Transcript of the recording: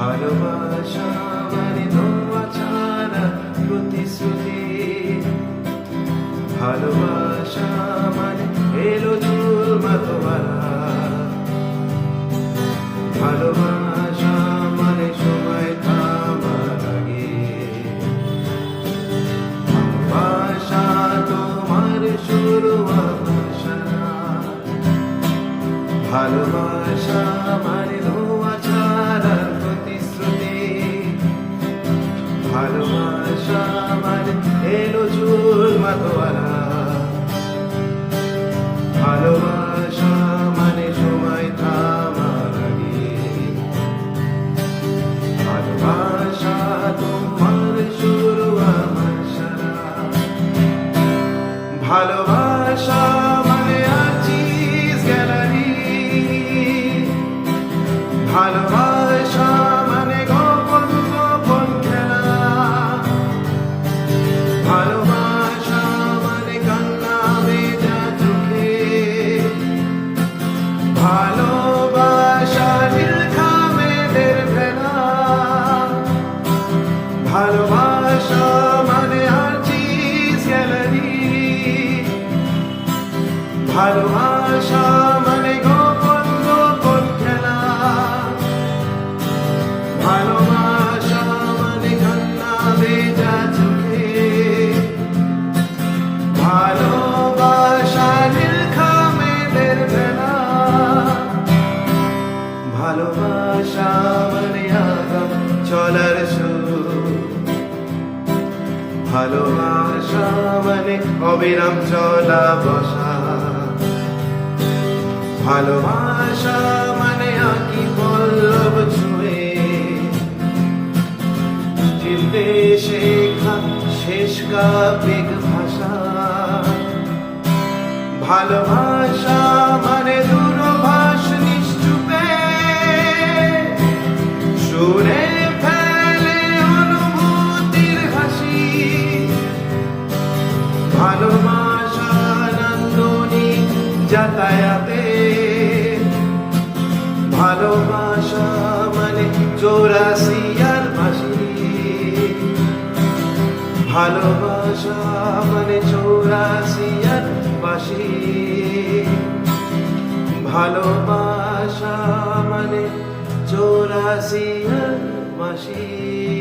ভালোবাসা মানে তোমা ছাড়া প্রতিশ্রুতি। ভালোবাসা মানে এলো চুল মাতোয়ারা। ভালোবাসা মানে সময় থামার আগে। ভাষা তোমার শুরু ভালোবাসা মানে ধোয়া ভালোবাসা মানে এলো চুল মাতোয়ারা ভালোবাসা মানে সময় থামার ভালোবাসা তোমার শুরু আমার সারা ভালোবাসা মানে আছিস গ্যালারি। ভালোবাসা ভালোবাসা মানে আছিস গ্যালারি। ভালোবাসা চলার ভালোবাসা মানে অবিরাম চলা বসা। ভালোবাসা মানে আকি পল্লব ছুঁয়ে। চিনতে শেখা শেষ কাব্যিক ভাষা। ভালোবাসা মানে ভালোবাসা নন্দনী যাতায়াতে। ভালোবাসা মানে চৌরাশি আর বাসি ভালোবাসা মানে চৌরাশি আর বাসি ভালোবাসা মানে চৌরাশি আর বাসি